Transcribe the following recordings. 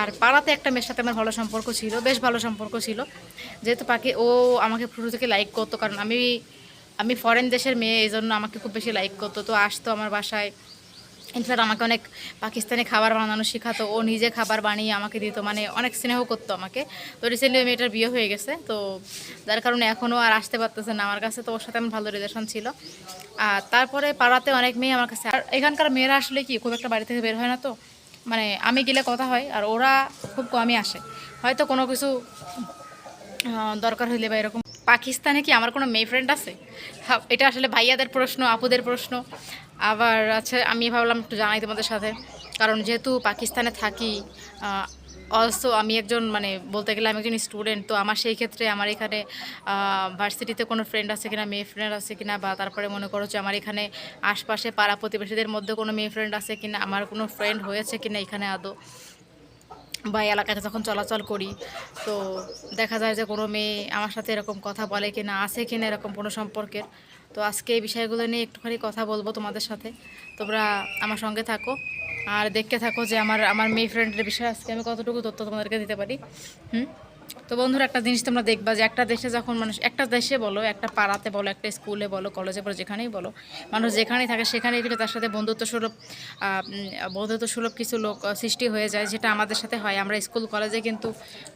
আর পাড়াতে একটা মেয়ের সাথে আমার ভালো সম্পর্ক ছিল, বেশ ভালো সম্পর্ক ছিল। যেহেতু পাখি ও আমাকে শুরু থেকে লাইক করতো, কারণ আমি আমি ফরেন দেশের মেয়ে এই জন্য আমাকে খুব বেশি লাইক করতো। তো আসতো আমার বাসায়। ইনফ্যাক্ট আমাকে অনেক পাকিস্তানি খাবার বানানো শেখাতো। ও নিজে খাবার বানিয়ে আমাকে দিত মানে অনেক স্নেহ করতো আমাকে। তো রিসেন্টলি মেয়েটার বিয়ে হয়ে গেছে, তো যার কারণে এখনও আর আসতে পারতেছে না আমার কাছে। তো ওর সাথে আমার ভালো রিলেশন ছিল। আর তারপরে পাড়াতে অনেক মেয়ে আমার কাছে, আর এখানকার মেয়েরা আসলে কি, খুব একটা বাড়ি থেকে বের হয় না তো? মানে আমি গেলে কথা হয় আর ওরা খুব কমই আসে। হয়তো কোনো কিছু দরকার হইলে বা এরকম। পাকিস্তানে কি আমার কোনো মেয়ে ফ্রেন্ড আছে? হা, এটা আসলে ভাইয়াদের প্রশ্ন আপুদের প্রশ্ন। আবার আছে আমি ভাবলাম একটু জানাই তোমাদের সাথে। কারণ যেহেতু পাকিস্তানে থাকি অলসো আমি একজন মানে বলতে গেলে আমি একজন স্টুডেন্ট তো আমার সেই ক্ষেত্রে আমার এখানে ভার্সিটিতে কোনো ফ্রেন্ড আছে কিনা, মেয়ে ফ্রেন্ড আছে কিনা, বা তারপরে মনে করো যে আমার এখানে আশপাশে পাড়া প্রতিবেশীদের মধ্যে কোনো মেয়ে ফ্রেন্ড আছে কিনা, আমার কোনো ফ্রেন্ড হয়েছে কিনা এখানে আদৌ, বা এলাকাতে যখন চলাচল করি, তো দেখা যায় যে কোনো মেয়ে আমার সাথে এরকম কথা বলে কি না আছে কি না এরকম কোনো সম্পর্কের, তো আজকে এই বিষয়গুলো নিয়ে একটুখানি কথা বলব তোমাদের সাথে, তোমরা আমার সঙ্গে থাকো। আর দেখতে থাকো যে আমার আমার মেয়ে ফ্রেন্ডের বিষয়ে আজকে আমি কতটুকু তথ্য তোমাদেরকে দিতে পারি। হুম? তো বন্ধুরা, একটা জিনিস তোমরা দেখবা যে একটা দেশে যখন মানুষ, একটা দেশে বলো, একটা পাড়াতে বলো, একটা স্কুলে বলো কলেজে বলো, যেখানেই বলো, মানুষ যেখানেই থাকে সেখানেই কিন্তু তার সাথে বন্ধুত্ব সুলভ বন্ধুত্ব সুলভ কিছু লোক সৃষ্টি হয়ে যায়, যেটা আমাদের সাথে হয়। আমরা স্কুল কলেজে কিন্তু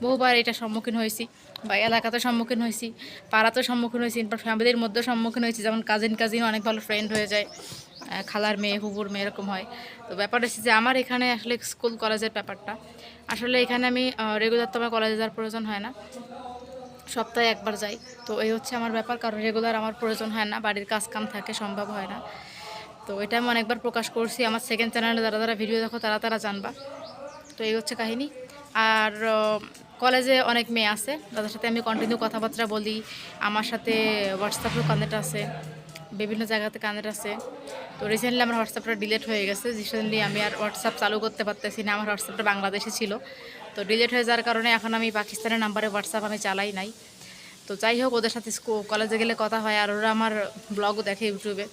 বহুবার এটা সম্মুখীন হয়েছি, বা এলাকাতে সম্মুখীন হয়েছি, পাড়াতেও সম্মুখীন হয়েছি এরপর ফ্যামিলির মধ্যেও সম্মুখীন হয়েছি। যেমন কাজিন কাজিন অনেক ভালো ফ্রেন্ড হয়ে যায়। খালার মেয়ে, হুবুর মেয়ে, এরকম হয়। তো ব্যাপারটা হচ্ছে যে আমার এখানে আসলে স্কুল, কলেজের ব্যাপারটা। আসলে এখানে আমি রেগুলার তো আমার কলেজে যাওয়ার প্রয়োজন হয় না। সপ্তাহে একবার যাই। তো এই হচ্ছে আমার ব্যাপার, কারণ রেগুলার আমার প্রয়োজন হয় না। বাড়ির কাজ কাম থাকে, সম্ভব হয় না। তো এটা আমি অনেকবার প্রকাশ করছি। আমার সেকেন্ড চ্যানেলে যারা যারা ভিডিও দেখো, তারা তারা জানবা। তো এই হচ্ছে কাহিনী। আর কলেজে অনেক মেয়ে আছে। তাদের সাথে আমি কন্টিনিউ কথাবার্তা বলি। আমার সাথে হোয়াটসঅ্যাপেও কানেক্ট আছে। বিভিন্ন জায়গাতে কানেক্ট আছে। তো রিসেন্টলি আমার হোয়াটসঅ্যাপটা ডিলিট হয়ে গেছে। রিসেন্টলি আমি আর হোয়াটসঅ্যাপ চালু করতে পারতেছি না। আমার হোয়াটসঅ্যাপটা বাংলাদেশে ছিল। তো ডিলেট হয়ে যাওয়ার কারণে এখন আমি পাকিস্তানের নাম্বারে হোয়াটসঅ্যাপ আমি চালাই নাই। তো যাই হোক, ওদের সাথে কলেজে গেলে কথা হয় আর ওরা আমার ব্লগও দেখে ইউটিউবে।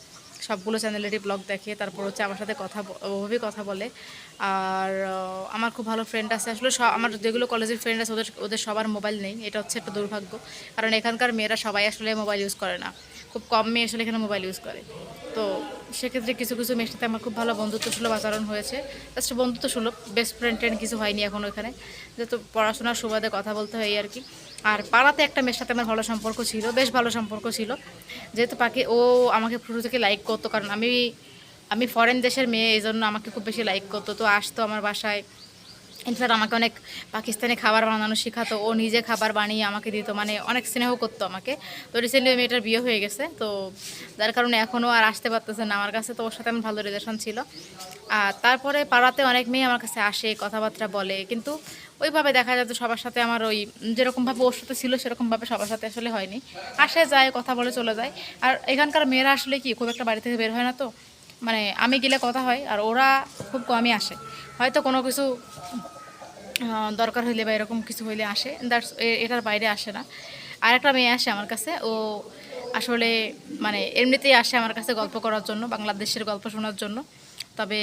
সবগুলো চ্যানেলেরই ব্লগ দেখে। তারপর হচ্ছে আমার সাথে কথা ওভাবেই কথা বলে। আর আমার খুব ভালো ফ্রেন্ড আছে। আসলে আমার যেগুলো কলেজের ফ্রেন্ড আছে, ওদের ওদের সবার মোবাইল নেই। এটা হচ্ছে একটা দুর্ভাগ্য। কারণ এখানকার মেয়েরা সবাই আসলে মোবাইল ইউজ করে না। খুব কম মেয়ে আসলে এখানে মোবাইল ইউজ করে। তো সেক্ষেত্রে কিছু কিছু মেয়ের সাথে আমার খুব ভালো বন্ধুত্ব সুলভ আচরণ হয়েছে। জাস্ট বন্ধুত্ব সুলভ বেস্ট ফ্রেন্ড ট্রেন্ড কিছু হয়নি এখন ওখানে যেহেতু পড়াশোনার সুবাদে কথা বলতে হয় আর কি। আর পাড়াতে একটা মেয়ের সাথে আমার ভালো সম্পর্ক ছিল, বেশ ভালো সম্পর্ক ছিল। যেহেতু পাখি ও আমাকে শুরু থেকে লাইক করতো, কারণ আমি আমি ফরেন দেশের মেয়ে এই জন্য আমাকে খুব বেশি লাইক করতো। তো আসতো আমার বাসায়। ইনফ্যাক্ট আমাকে অনেক পাকিস্তানি খাবার বানানো শেখাতো। ও নিজে খাবার বানিয়ে আমাকে দিত মানে অনেক স্নেহ করতো আমাকে। তো রিসেন্টলি মেয়েটার বিয়ে হয়ে গেছে, তো যার কারণে এখনও আর আসতে পারতেছে না আমার কাছে। তো ওর সাথে আমার ভালো রিলেশন ছিল। আর তারপরে পাড়াতে অনেক মেয়ে আমার কাছে আসে, কথাবার্তা বলে। কিন্তু ওইভাবে দেখা যায় তো সবার সাথে আমার ওই যেরকমভাবে ওর সাথে ছিল, সেরকমভাবে সবার সাথে আসলে হয়নি। আসে, যায়, কথা বলে চলে যায়। আর এখানকার মেয়েরা আসলে কি, খুব একটা বাড়ি থেকে বের হয় না তো? মানে আমি গেলে কথা হয় আর ওরা খুব কমই আসে। হয়তো কোনো কিছু দরকার হইলে বা এরকম কিছু হইলে আসে। দ্যাটস এটার বাইরে আসে না। আর একটা মেয়ে আসে আমার কাছে। ও আসলে মানে এমনিতেই আসে আমার কাছে গল্প করার জন্য, বাংলাদেশের গল্প শোনার জন্য। তবে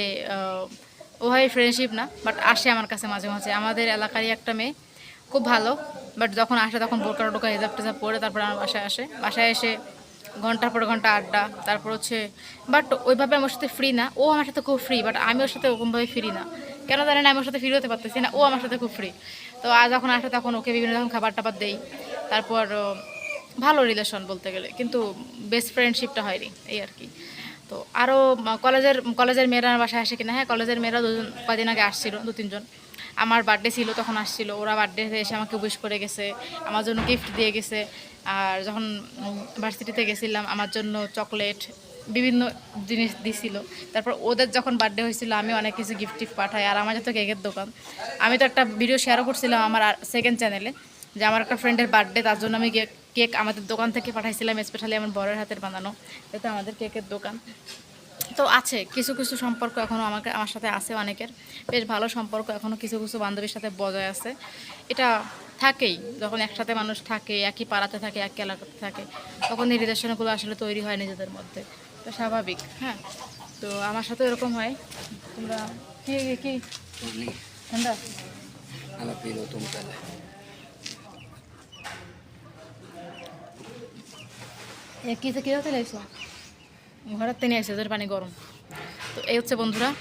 ও হয় ফ্রেন্ডশিপ না বাট আসে আমার কাছে মাঝে মাঝে। আমাদের এলাকারই একটা মেয়ে, খুব ভালো বাট যখন আসে তখন বোরকা টোকা হেজাব টেজাব পরে তারপর আমার বাসায় আসে। বাসায় এসে ঘণ্টার পর ঘণ্টা আড্ডা, তারপর হচ্ছে বাট ওইভাবে আমার সাথে ফ্রি না। ও আমার সাথে খুব ফ্রি বাট আমি ওর সাথে ওরকমভাবে ফ্রি না। কেন জানি না আমার সাথে ফ্রি হতে পারতেছি না, ও আমার সাথে খুব ফ্রি তো আজ যখন আসে তখন ওকে বিভিন্ন রকম খাবার টাবার দেই। তারপর ভালো রিলেশন বলতে গেলে, কিন্তু বেস্ট ফ্রেন্ডশিপটা হয়নি, এই আর কি। তো আরও কলেজের কলেজের মেয়েরা বাসায় আসে কিনা? হ্যাঁ কলেজের মেয়েরা দুজন কদিন আগে আসছিল দু তিনজন আমার বার্থডে ছিল, তখন আসছিল। ওরা বার্থডে এসে আমাকে উইশ করে গেছে, আমার জন্য গিফট দিয়ে গেছে। আর যখন ভার্সিটিতে গেছিলাম, আমার জন্য চকলেট বিভিন্ন জিনিস দিছিল। তারপর ওদের যখন বার্থডে হয়েছিল, আমি অনেক কিছু গিফট টিফট পাঠাই, আর আমার যত কেকের দোকান। আমি তো একটা ভিডিও শেয়ারও করছিলাম আমার সেকেন্ড চ্যানেলে যে আমার একটা ফ্রেন্ডের বার্থডে তার জন্য আমি কেক আমাদের দোকান থেকে পাঠাইছিলাম স্পেশালি আমার বড়ের হাতের বানানো। এটা আমাদের কেকের দোকান। তো আছে কিছু কিছু সম্পর্ক এখনও আমাকে আমার সাথে আছে অনেকের। বেশ ভালো সম্পর্ক এখনও কিছু কিছু বান্ধবীর সাথে বজায় আছে। এটা থাকেই যখন একসাথে মানুষ থাকে একই পাড়াতে থাকে একই এলাকাতে থাকে তখন এই রিলেশনগুলো আসলে তৈরি হয় নিজেদের মধ্যে। তো স্বাভাবিক হ্যাঁ? তো আমার সাথে এরকম হয়। তোমরা কি কি ঠান্ডা alla piilotunteelle. হতে লাগছো ঘরের থেকে আসছে ওদের পানি গরম। তো এই হচ্ছে বন্ধুরা,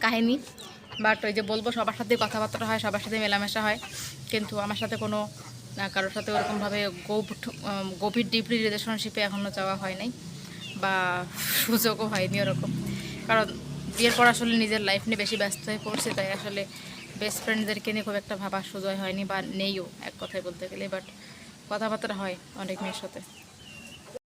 কাহিনী। বাট ওই যে বলব, সবার সাথে কথাবার্তা হয়, সবার সাথে মেলামেশা হয়। কিন্তু আমার সাথে কোনো কারোর সাথে ওরকমভাবে গভ- গভীর ডিপলি রিলেশনশিপে এখনও যাওয়া হয় নাই। বা সুযোগও হয়নি ওরকম। কারণ বিয়ের পর আসলে নিজের লাইফ নিয়ে বেশি ব্যস্ত হয়ে পড়ছে, তাই আসলে বেস্ট ফ্রেন্ডদেরকে নিয়ে খুব একটা ভাবার সুযোগ হয়নি বা নেইও, এক কথায় বলতে গেলে। বাট কথাবার্তা হয় অনেক মেয়ের সাথে।